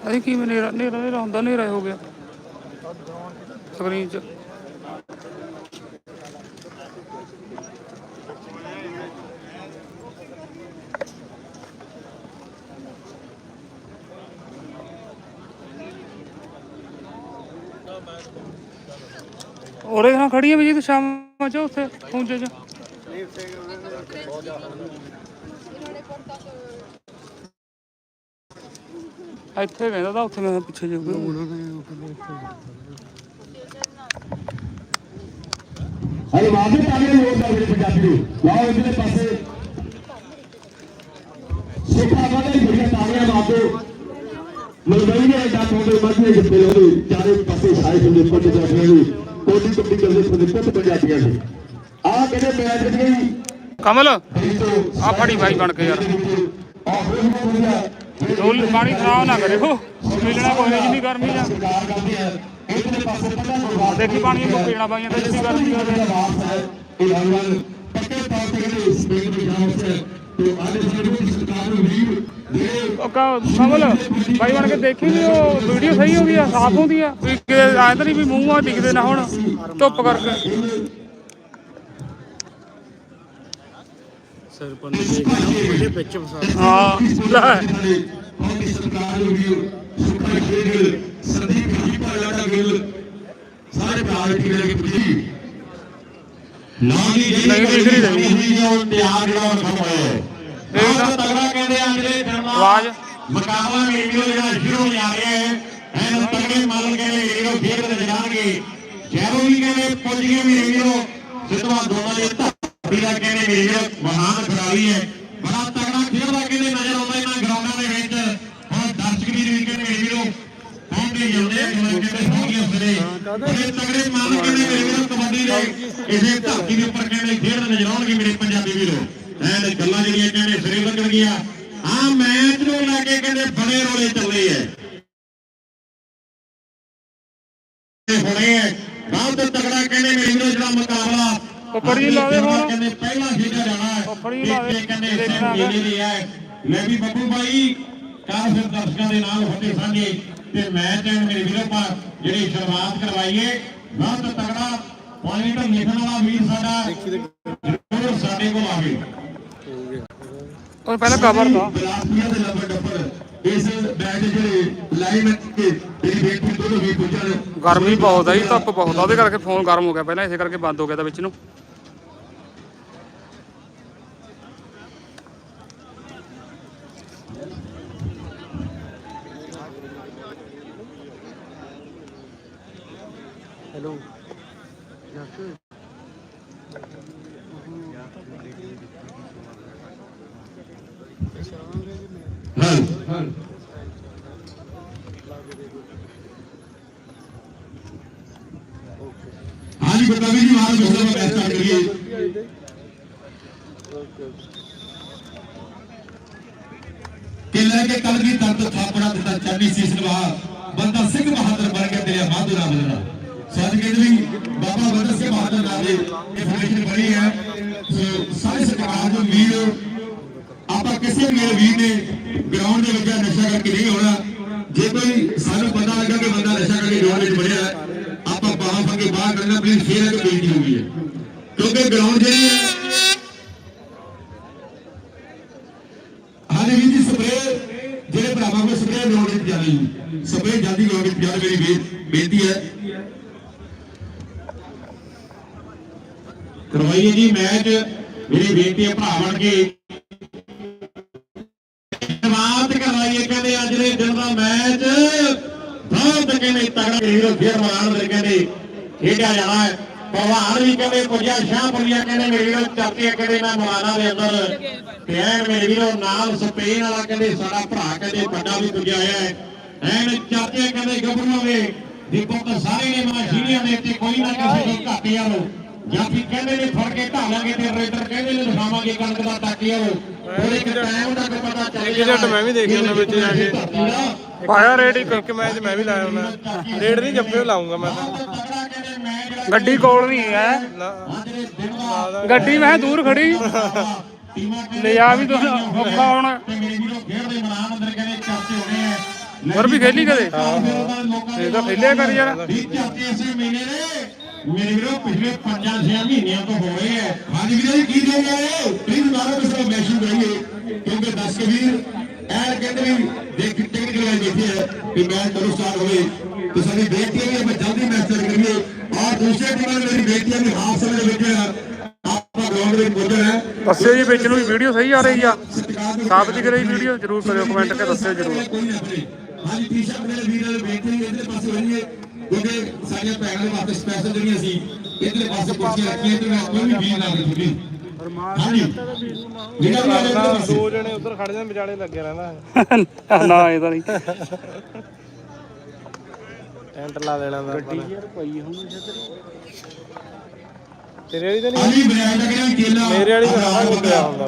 ਅਸੀਂ ਕਿਵੇਂ ਨੇਰਾ ਨੇਰਾ ਨੇਰਾ ਹੁੰਦਾ ਨੇਰਾ ਹੋ ਗਿਆ। ਸਕਰੀਨ 'ਚ ਔਰੇ ਹਾਂ ਖੜੀ ਹੈ ਵੀ ਜੀ ਤੂੰ ਸ਼ਾਮ ਚ ਉੱਥੇ ਪਹੁੰਚੇ ਚ। ਇੱਥੇ ਕਹਿੰਦਾ ਤਾਂ ਉੱਥੇ ਮੈਂ ਕਿਹਾ ਪਿੱਛੇ ਜਾਊਗਾ ਹਲੇ ਵਾਦੇ ਤਾਲੀਆਂ ਲੋੜ ਦਾ ਵੀਰੇ ਪੰਜਾਬੀ ਨੂੰ ਲਾਓ ਇਧਰਲੇ ਪਾਸੇ ਸਿੱਖਾ ਵਾਦੇ ਬੜੀਆਂ ਤਾਲੀਆਂ ਮਾਰੋ ਮਲਵਈ ਨੇ ਦਾ ਤੁਹਾਡੇ ਮੱਥੇ ਜਿੱਤੇ ਲੋਦੇ ਚਾਰੇ ਪਾਸੇ ਸਾਈ ਹੁੰਦੇ ਪੁੱਤ ਜਾਂਦੇ ਨੇ ਕੋਡੀ ਕੋਡੀ ਕਰਦੇ ਹੁੰਦੇ ਪੁੱਤ ਪੰਜਾਬੀਆਂ ਦੇ ਆਹ ਕਹਿੰਦੇ ਮੈਚ ਦੀ ਕਮਲ ਆ ਫੜੀ ਬਾਈ ਬਣ ਕੇ ਯਾਰ। ਢੋਲ ਪਾਣੀ ਖਰਾਬ ਨਾ ਕਰੇ। ਮਿਲਣਾ ਕੋਈ ਨਹੀਂ, ਜਿੰਨੀ ਗਰਮੀ ਆ। ਦੇਖੀ ਪਾਣੀ ਨੂੰ ਪੀਣਾ ਬਾਈਆਂ ਤੇ ਜਿੰਨੀ ਗਰਮੀ ਆ ਦਾ ਵਾਰਸ ਹੈ ਉਹ ਬਣ ਕੇ ਦੇਖੀ ਵੀ ਉਹ ਵੀਡੀਓ ਸਹੀ ਹੋ ਗਈ ਆ, ਸਾਫ਼ ਹੁੰਦੀ ਆ। ਵੀ ਐਂ ਤਾਂ ਨਹੀਂ ਵੀ ਮੂੰਹ ਆ ਦਿਖਦੇ ਨਾ ਹੁਣ, ਧੁੱਪ ਕਰਕੇ। ਹਾਂ। ਲੈ ਬਹੁਤ ਹੀ ਸਤਿਕਾਰ ਵੀਰ ਸੁਖਾ ਖੇਡ ਸੰਦੀਪ ਜੀ ਪਾਲਾਟਾ ਗਿੱਲ। ਸਾਰੇ ਭਰਾ ਟੀਮ ਦੇ ਪੁੱਜੀ। ਲਓ ਜੀ ਜੋ ਤਿਆਰ ਜਿਹੜਾ ਉਹ ਹੋਇਆ ਹੈ। ਇਹ ਤਾਂ- ਤਗੜਾ ਕਹਿੰਦੇ ਆ ਜਿਹੜੇ ਆਵਾਜ਼। ਮੁਕਾਬਲਾ ਵੀਡੀਓ ਜਿਹੜਾ ਸ਼ੁਰੂ ਹੋ ਜਾ ਰਿਹਾ ਹੈ। ਐਨ ਤਗੜੇ ਮਾਲਕ ਕਹਿੰਦੇ ਵੀਡੀਓ ਖੇਡ ਤੇ ਜਾਣਗੇ। ਜਦੋਂ ਵੀ ਕਹਿੰਦੇ ਪੁੱਜ ਗਏ ਵੀਰੋ ਸਿੱਧਵਾ ਦੋਨਾਂ ਦੇ ਧਰਤੀ ਕਹਿੰਦੇ ਮੇਰੇ ਮਹਾਨ ਖਿਡਾਰੀ ਹੈ, ਬੜਾ ਤਗੜਾ ਖੇਡਦਾ ਕਹਿੰਦੇ ਨਜ਼ਰ ਆਉਂਦਾ ਇਹਨਾਂ ਗਰਾਊਂਡਾਂ ਦੇ ਵਿੱਚ। ਹੁਣ ਦਰਸ਼ਕ ਵੀ ਵੀ ਕਹਿੰਦੇ ਮੇਰੇ ਵੀਰੋ ਪਹੁੰਚਦੇ ਜਾਂਦੇ ਜਿਵੇਂ ਕਹਿੰਦੇ ਹੋਣਗੀਆਂ ਸਰੇ। ਬੜੇ ਤਗੜੇ ਮਾਲਕ ਕਹਿੰਦੇ ਮੇਰੇ ਵੀਰੋ, ਕਬੱਡੀ ਦੇ ਇਸੇ ਧਰਤੀ ਦੇ ਉੱਪਰ ਕਹਿੰਦੇ ਖੇਡ ਨਜ਼ਰ ਆਉਣਗੇ ਮੇਰੇ ਪੰਜਾਬੀ ਵੀਰੋ। ਐਨ ਗੱਲਾਂ ਜਿਹੜੀਆਂ ਕਹਿੰਦੇ ਸਿਰੇ ਲੱਗਣਗੀਆਂ। ਆ ਮੈਚ ਨੂੰ ਲੈ ਕੇ ਕਹਿੰਦੇ ਬੜੇ ਰੋਲੇ ਚੱਲੇ ਐ। ਤੇ ਹੁਣੇ ਬਹੁਤ ਤਗੜਾ ਕਹਿੰਦੇ ਮੇਰੀ ਵੀਰੋ ਜਿਹੜਾ ਮੁਕਾਬਲਾ ਪਕੜੀ ਲਾ ਦੇ ਹੁਣ। ਕਹਿੰਦੇ ਪਹਿਲਾ ਖੇਡਿਆ ਜਾਣਾ ਹੈ। ਪਕੜੀ ਲਾ ਦੇ। ਇੱਥੇ ਕਹਿੰਦੇ ਦੇਖਣਾ ਹੈ। ਲੈ ਵੀ ਬੱਬੂ ਭਾਈ ਕੱਲ ਫਿਰ ਦਰਸ਼ਕਾਂ ਦੇ ਨਾਲ ਫੱਟੇ ਸਾਂਝੇ। ਤੇ ਮੈਚ ਐ ਮੇਰੇ ਵੀਰੋ ਪਾ ਜਿਹੜੀ ਸ਼ੁਰੂਆਤ ਕਰਵਾਈਏ ਬਹੁਤ ਤਗੜਾ ਪੁਆਇੰਟ ਲਿਖਣ ਵਾਲਾ ਵੀਰ ਸਾਡਾ ਜ਼ਰੂਰ ਸਾਡੇ ਕੋਲ ਆਵੇ। ਉਹ ਪਹਿਲਾਂ ਕਵਰ ਦਾ ਬਲਾਸਟੀਆਂ ਦੇ ਲੰਬਰ ਡੱਬਰ ਇਸ ਬੈਚ ਜਿਹੜੇ ਲਾਈਨ ਕੇ ਤੇਰੀ ਬੇਟੀ ਤੋਂ ਵੀ ਪੁੱਛਣ ਗਰਮੀ ਬਹੁਤ ਆ ਜੀ ਧੁੱਪ ਬਹੁਤ ਆ। ਉਹਦੇ ਕਰਕੇ ਫੋਨ ਗਰਮ ਹੋ ਗਿਆ। ਪਹਿਲਾਂ ਇਸੇ ਕਰਕੇ ਬੰਦ ਹੋ ਗਿਆ ਤਾਂ ਵਿੱਚ ਨੂੰ। ਹੈਲੋ ਹਾਂ ਹਾਂਜੀ ਗੁਰਦਾਵੀ ਜੀ ਮਾਰ ਮਿਸਟਰ ਦਾ ਮੈਚ ਸਟਾਰਟ ਕਰੀਏ ਕਿ ਲੈ ਕੇ ਕਲ ਦੀ ਦਰਦ ਥਾਪੜਾ ਦਿੱਤਾ ਚਾਨੀ ਸੀਸ ਨਵਾ ਬੰਦਾ ਸਿੰਘ ਬਹਾਦਰ ਬਣ ਗਿਆ ਤੇਰੇ ਮਾਧੂ ਨਾ ਬਦਲਣਾ ਵੀ ਬਾਬਾ ਬੰਦਾ ਸਿੰਘ ਬਹਾਦਰ ਨਾਲ ਦੀ ਇਨਫੋਰਮੇਸ਼ਨ ਬਣੀ ਹੈ। ਸੋ ਸਾਰੇ ਸਰਕਾਰ ਨੂੰ ਵੀਰ ਆਪਾਂ ਕਿਸੇ ਮੇਰੇ ਵੀਰ ਨੇ ਗਰਾਊਂਡ ਦੇ ਵਿੱਚ ਨਸ਼ਾ ਕਰਕੇ ਨਹੀਂ ਹੋਣਾ ਜੇ ਕੋਈ ਸਾਨੂੰ ਪਤਾ ਲੱਗਾ ਕਿ ਬੰਦਾ ਨਸ਼ਾ ਕਰਕੇ ਗਰਾਊਂਡ ਵਿੱਚ ਵੜਿਆ ਆਪਾਂ ਬਾਹਾਂ ਫੜ ਕੇ ਬਾਹਰ ਕੱਢਣਾ ਪਲੀਜ਼ ਫੇਰ ਇੱਕ ਬੇਨਤੀ ਹੋਊਗੀ ਹੈ। ਕਿਉਂਕਿ ਗਰਾਊਂਡ ਜਿਹੜੀ ਹੈ ਹਾਂਜੀ ਵੀਰ ਜੀ ਸਪਰੇ ਜਿਹੜੇ ਭਰਾਵਾਂ ਕੋਲ ਸਪਰੇ ਗਰਾਊਂਡ ਜਲਦੀ ਗਰਾਊਂਡ ਵਿੱਚ ਮੇਰੀ ਬੇਨਤੀ ਹੈ। ਕਰਵਾਈਏ ਜੀ, ਮੈਚ। ਮੇਰੀ ਬੇਨਤੀ ਹੈ, ਭਰਾ ਬਣ ਕੇ। ਸਮਾਪਤ ਕਰਵਾਈਏ ਕਹਿੰਦੇ ਅੱਜ ਦੇ ਦਿਨ ਦਾ ਮੈਚ। ਬਹੁਤ ਕਹਿੰਦੇ ਤਗੜਾ ਹੀਰੋ ਫੇਰ ਮਾਰਨ ਦੇ ਕਹਿੰਦੇ ਖੇਡਿਆ ਜਾਣਾ ਹੈ। ਭਗਵਾਨ ਵੀ ਕਹਿੰਦੇ ਪੁੱਜਿਆ। ਸ਼ਾਹਪੁਰੀਆ ਕਹਿੰਦੇ, ਮੇਰੇ ਵੀਰੋ ਚਾਚੇ ਕਹਿੰਦੇ, ਮੈਂ ਮਲਾਨਾ ਦੇ ਅੰਦਰ। ਤੇ ਮੇਰੇ ਵੀਰੋ ਨਾਲ ਸਪੇਨ ਵਾਲਾ ਕਹਿੰਦੇ, ਸਾਡਾ ਭਰਾ ਕਹਿੰਦੇ, ਵੱਡਾ ਵੀ ਪੁੱਜਿਆ ਹੋਇਆ ਹੈ। ਐਨ ਚਾਚੇ ਕਹਿੰਦੇ, ਗੱਭਰੂ ਦੇ ਦੀਪਕ ਸਾਰੇ ਨੇ ਮਸ਼ੀਨੀਆਂ ਦੇ ਉੱਤੇ ਕੋਈ ਨਾ ਕਿਸੇ ਦੀ ਘੱਟ ਯਾਰੋ ਜਾਂ ਫਿਰ ਕਹਿੰਦੇ ਨੇ ਫੜ ਕੇ ਢਾਲਾਂਗੇ ਤੇ ਰੇਡਰ ਕਹਿੰਦੇ ਨੇ ਦਿਖਾਵਾਂਗੇ ਕਣਕ ਦਾ ਟੱਕ ਯਾਰੋ ਹੋਰ ਇੱਕ ਟਾਈਮ ਤੱਕ ਪਤਾ ਚੱਲ ਇੱਕ ਜੱਟ ਮੈਂ ਵੀ ਦੇਖਿਆ ਉਹਨਾਂ ਵਿੱਚ ਜਾ ਕੇ। ਪਾਇਆ ਰੇਟ ਇੱਕ ਇੱਕ ਮੈਚ ਮੈਂ ਵੀ ਲਾਇਆ ਹੁੰਦਾ ਰੇਡ ਨਹੀਂ ਜੱਫੇ ਲਾਉਂਗਾ ਮੈਂ ਤਾਂ। ਗੱਡੀ ਕੋਲ ਨਹੀਂ ਹੈ। ਨਾ। ਗੱਡੀ ਮੈਂ ਦੂਰ ਖੜੀ। ਲਿਜਾ ਵੀ ਤੁਸੀਂ ਔਖਾ ਹੋਣਾ। ਮੇਰੇ ਵੀਰੋ ਖੇਡ ਦੇ ਮੈਦਾਨ ਅੰਦਰ ਕਹਿੰਦੇ ਚਰਚੇ ਹੋਣੇ ਆ। ਹੋਰ ਵੀ ਖੇਲੀ ਕਦੇ? ਇਹ ਤਾਂ ਖੇਲਿਆ ਕਰ ਯਾਰ। ਵੀ ਚਰਚੇ ਇਸੇ ਮਹੀਨੇ ਦੇ। ਮੇਰੇ ਵੀਰੋ ਪਿਛਲੇ 5-6 ਮਹੀਨਿਆਂ ਤੋਂ ਹੋ ਰਹੇ ਆ। ਹਾਂਜੀ ਵੀਰੋ ਜੀ ਕੀ ਦੇ ਗਏ ਪਲੀਜ਼ ਮਾਰੋ ਕਿਸੇ ਨੂੰ ਮੈਸੇਜ ਕਰੀਏ। ਕਿਉਂਕਿ ਦੱਸ ਕੇ ਵੀਰ ਐਰ ਕਹਿੰਦੇ ਵੀ ਦੇਖ ਟੈਕਨੀਕਲ ਵਾਲੀ ਬੈਠੀ ਹੈ ਕਿ ਮੈਚ ਕਦੋਂ ਸਟਾਰਟ ਹੋਵੇ ਤੇ ਸਾਡੀ ਬੇਨਤੀ ਹੈ ਆਪਾਂ ਜਲਦੀ ਮੈਚ ਸਟਾਰਟ ਕਰੀਏ। ਔਰ ਦੂਸਰੇ ਟੀਮਾਂ ਨੂੰ ਮੇਰੀ ਬੇਨਤੀ ਹੈ ਕਿ ਹਾਫ ਸਮੇਂ ਦੇ ਵਿੱਚ ਆਪਾਂ ਗਰਾਊਂਡ ਵਿੱਚ ਪਹੁੰਚਣਾ ਹੈ। ਦੱਸਿਓ ਜੀ ਵਿੱਚ ਨੂੰ ਵੀ ਵੀਡੀਓ ਸਹੀ ਆ ਰਹੀ ਆ। ਸਾਬਤ ਜੀ ਕਰੀ ਵੀਡੀਓ ਜਰੂਰ ਕਰਿਓ ਕਮੈਂਟ ਕੇ ਦੱਸਿਓ ਜਰੂਰ। ਹਾਂਜੀ ਟੀ-ਸ਼ਰਟ ਮੇਰੇ ਵੀਰਾਂ ਨੂੰ ਬੇਨਤੀ ਹੈ ਇਧਰਲੇ ਪਾਸੇ ਹੋਈਏ। ਕਿਉਂਕਿ ਸਾਡੀਆਂ ਭੈਣਾਂ ਦੇ ਵਾਸਤੇ ਸਪੈਸ਼ਲ ਜਿਹੜੀਆਂ ਸੀ ਇਧਰਲੇ ਪਾਸੇ ਕੁਰਸੀਆਂ ਰੱਖੀਆਂ ਤੇ ਮੈਂ ਕੋਈ ਵੀ ਵੀਰ ਨਾਲ ਛੁੱਟੀ ਹਾਂਜੀ। ਜਿਹੜਾ ਵੀ ਆਲੇ ਦੋ ਜਣੇ ਉਧਰ ਖੜ ਜਾਣ ਵਿਚਾਲੇ ਲੱਗੇ ਰਹਿੰਦਾ ਨਾ ਇਹ ਤਾਂ ਨਹੀਂ। ਟੈਂਟ ਲਾ ਦੇਣਾ ਦਾ ਤੇਰੇ ਵਾਲੀ ਤਾਂ ਨਹੀਂ ਬਣਾਇਆ ਤਾਂ ਕਿਹੜਾ ਕੇਲਾ। ਮੇਰੇ ਵਾਲੀ ਤਾਂ ਹੁੰਦਾ।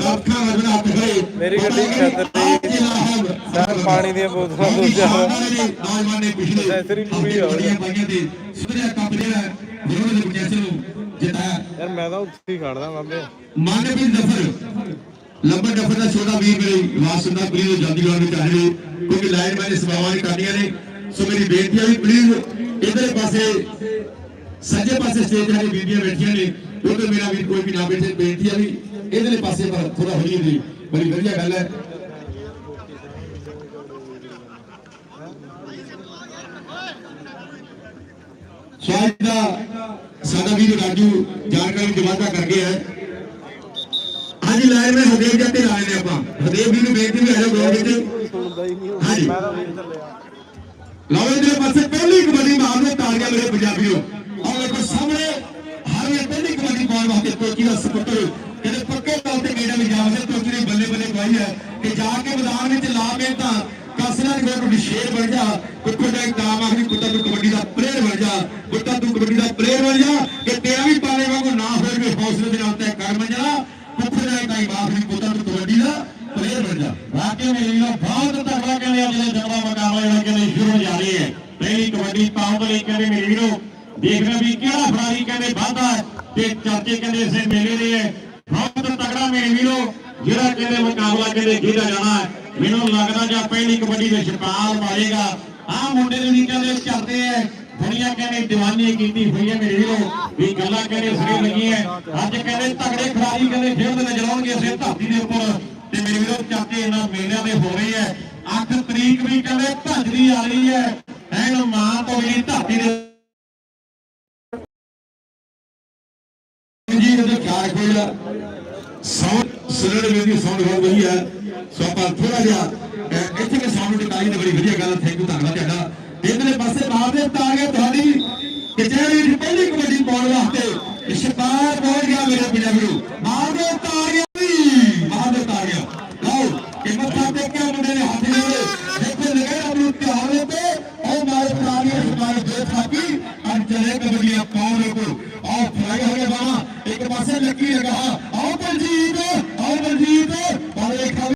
ਹੱਥ ਖੜੇ। ਮੇਰੀ ਗੱਡੀ ਦੀ ਚਾਰ ਪਾਣੀ ਦੀਆਂ ਬੋਤਲਾਂ ਦੋ ਚਾਰ ਨੌਜਵਾਨ ਨੇ ਪਿਛਲੇ ਸੈਂਸਰੀ ਪੂਰੀ ਹੋ ਬੜੀਆਂ ਪਾਈਆਂ ਤੇ ਸੁਧਰਿਆ ਕੱਪ ਜਿਹੜਾ ਜਿਹਨਾਂ ਦੇ ਪ੍ਰੋਜੈਕਟ ਨੂੰ ਜਿਤਾਇਆ ਯਾਰ ਮੈਂ ਤਾਂ ਉੱਥੇ ਹੀ ਖੜਦਾ ਬਾਬੇ ਮਾਨੇ ਵੀ ਨਫਰ ਲੰਬਾ ਨਫਰ ਦਾ ਛੋਟਾ ਵੀਰ ਮੇਰੇ ਆਵਾਜ਼ ਸੁਣਦਾ ਪਲੀਜ਼ ਉਹ ਜਲਦੀ ਗਰਾਊਂਡ ਵਿੱਚ ਆ ਜਾਵੇ ਕਿਉਂਕਿ ਲਾਈਨ ਮੈਨੇ ਸੇਵਾਵਾਂ ਨਹੀਂ ਕਰਨੀਆਂ ਨੇ। ਸੋ ਮੇਰੀ ਬੇਨਤੀ ਹੈ ਵੀ ਪਲੀਜ਼ ਇਧਰਲੇ ਪਾਸੇ ਸੱਜੇ ਪਾਸੇ ਸਟੇਜ ਤੇ ਬੀਬੀਆਂ ਬੈਠੀਆਂ ਨੇ ਉਧਰ ਮੇਰਾ ਵੀਰ ਕੋਈ ਵੀ ਨਾ ਬੈਠੇ ਬੇਨਤੀ ਹੈ ਵੀ ਇਧਰਲੇ ਪਾਸੇ ਪਰ ਥੋੜਾ ਹੌਲੀ ਹੌਲੀ ਬੜੀ ਵਧੀਆ ਗੱਲ ਹੈ। ਸ਼ਾਇਦ ਦਾ ਸਾਡਾ ਵੀਰ ਰਾਜੂ ਜਾਣਕਾਰੀ ਦਿਵਾਦਾ ਕਰ ਗਿਆ ਹੈ। ਹਾਂਜੀ ਲਾਈਨ ਵਿੱਚ ਹਰਦੇਵ ਜੀ ਤੇ ਆਏ ਨੇ ਆਪਾਂ। ਹਰਦੇਵ ਜੀ ਨੂੰ ਬੇਨਤੀ ਵੀ ਆ ਜਾਓ ਗਰਾਊਂਡ ਵਿੱਚ। ਹਾਂਜੀ। ਲਓ ਇਹਦੇ ਪਾਸੇ ਪਹਿਲੀ ਕਬੱਡੀ ਮਾਰਦੇ ਤਾਲੀਆਂ ਮੇਰੇ ਪੰਜਾਬੀਓ। ਆਹ ਦੇਖੋ ਸਾਹਮਣੇ, ਹਰ ਵੇ ਪਹਿਲੀ ਕਬੱਡੀ ਪਾਉਣ ਵਾਸਤੇ ਕੋਚੀ ਦਾ ਸਪੁੱਤਰ। ਕਹਿੰਦੇ ਪੱਕੇ ਤੌਰ ਤੇ ਮੇਡਾ ਵੀ ਜਾਵਦੇ ਕੋਚੀ ਨੇ ਬੱਲੇ ਬੱਲੇ ਪਾਈ ਹੈ। ਕਿ ਜਾ ਕੇ ਮੈਦਾਨ ਵਿੱਚ ਲਾ ਕੇ ਤਾਂ ਕਸਰਾਂ ਦੇ ਕੋਈ ਸ਼ੇਰ ਬਣ ਜਾ ਕੁੱਕੜ ਦਾ ਇੱਕ ਆਖਰੀ ਕੁੱਤਾ ਤੂੰ ਕਬੱਡੀ ਦਾ ਪਲੇਅਰ ਬਣ ਜਾ ਕੁੱਤਾ ਤੂੰ ਕਬੱਡੀ ਦਾ ਪਲੇਅਰ ਬਣ ਜਾ, ਕਿ ਤੇਰਾ ਵੀ ਪਾਲੇ ਵਾਂਗੂ ਨਾ ਹੋਏ ਵੀ ਹੌਸਲੇ ਦੇ ਨਾਲ ਤੈ ਕਰ ਬਣ ਜਾ ਕੁੱਕੜ ਦਾ ਇੱਕ ਆਖਰੀ ਕੁੱਤਾ ਤੂੰ ਕਬੱਡੀ ਦਾ ਪਲੇਅਰ ਬਣ ਜਾ। ਵਾਕਿਆ ਮੇਰੇ ਵੀਰੋ ਬਹੁਤ ਤਗੜਾ ਕਹਿੰਦੇ ਅੱਜ ਦੇ ਜਨਵਾ ਮੁਕਾਬਲਾ ਜਿਹੜਾ ਕਹਿੰਦੇ ਸ਼ੁਰੂ ਜਾ ਰਹੀ ਹੈ। ਪਹਿਲੀ ਕਬੱਡੀ ਪਾਉਣ ਲਈ ਕਹਿੰਦੇ ਮੇਰੇ ਵੀਰੋ, ਦੇਖਣਾ ਵੀ ਕਿਹੜਾ ਫਰਾਰੀ ਕਹਿੰਦੇ ਵਾਧਾ ਤੇ ਚਾਚੇ ਕਹਿੰਦੇ ਇਸੇ ਮੇਲੇ ਦੇ ਬਹੁਤ ਤਕੜਾ ਮੇਰੇ ਵੀਰੋ, ਜਿਹੜਾ ਕਹਿੰਦੇ ਮੁਕਾਬਲਾ ਕਹਿੰਦੇ ਖੇਡਿਆ ਜਾਣਾ ਹੈ। ਮੈਨੂੰ ਲੱਗਦਾ ਜਾਂ ਪਹਿਲੀ ਕਬੱਡੀ ਦੇ ਛਪਾਲ ਮਾਰੇਗਾ। ਆਹ ਮੁੰਡੇ ਦੇ ਵੀ ਕਹਿੰਦੇ ਚੱਲਦੇ ਐ ਦੁਨੀਆ ਕਹਿੰਦੇ ਦੀਵਾਨੀ ਕੀਤੀ ਹੋਈ ਹੈ ਮੇਰੇ ਵੀਰੋ। ਵੀ ਗੱਲਾਂ ਕਹਿੰਦੇ ਸਰੇ ਲੱਗੀਆਂ ਅੱਜ ਕਹਿੰਦੇ ਤਗੜੇ ਖਿਡਾਰੀ ਕਹਿੰਦੇ ਖੇਡਦੇ ਨਜ਼ਰ ਆਉਣਗੇ ਇਸੇ ਧਰਤੀ ਦੇ ਉੱਪਰ। ਤੇ ਮੇਰੇ ਵੀਰੋ, ਚਾਚੇ ਇਹਨਾਂ ਮੇਲਿਆਂ ਦੇ ਹੋ ਰਹੇ ਐ 8 ਤਰੀਕ ਵੀ ਕਹਿੰਦੇ ਭੱਜਦੀ ਆ ਰਹੀ ਐ ਐਨ ਮਾਂ ਤੋਂ ਵੀ ਧਰਤੀ ਦੇ ਜੀ ਇਹਦੇ ਖਿਆਲ ਰੱਖੋ ਸਾਊਂਡ ਸੁਣਨ ਵੀ ਸਾਊਂਡ ਬਹੁਤ ਵਧੀਆ ਹੈ। ਸੋ ਆਪਾਂ ਥੋੜਾ ਜਿਹਾ ਇੱਥੇ ਵੀ ਸਾਨੂੰ ਟਿਕਾਈ ਨੇ ਬੜੀ ਵਧੀਆ ਗੱਲ ਥੈਂਕ ਯੂ ਧੰਨਵਾਦ ਤੁਹਾਡਾ। ਇਧਰਲੇ ਪਾਸੇ ਮਾਰਦੇ ਤਾਂਗੇ ਤੁਹਾਡੀ ਕਚਹਿਰੀ ਦੀ ਪਹਿਲੀ ਕਬੱਡੀ ਪਾਉਣ ਵਾਸਤੇ ਸ਼ਿਕਾਰ ਬੋਲ ਗਿਆ ਮੇਰੇ ਪਿੰਡਾ ਵੀਰੋ ਮਾਰਦੇ ਤਾਂਗੇ ਵੀ ਮਾਰਦੇ ਤਾਂਗੇ ਲਓ, ਕਿ ਮੱਥਾ ਟੇਕਿਆ ਮੁੰਡੇ ਨੇ ਹੱਥ ਜੋੜੇ ਦੇਖੋ ਲਗੇ ਆਪਣੀ ਤਿਹਾਰੇ ਤੇ ਉਹ ਮਾਰੇ ਪ੍ਰਾਣੀ ਸ਼ਿਕਾਰ ਦੇ ਥਾਪੀ, ਅੱਜ ਕਬੱਡੀਆਂ ਪਾਉਣ ਕੋ ਆਹ ਫਰਾਈ ਹੋ ਬਾਣਾ ਇੱਕ ਪਾਸੇ ਲੱਕੀ ਲਗਾ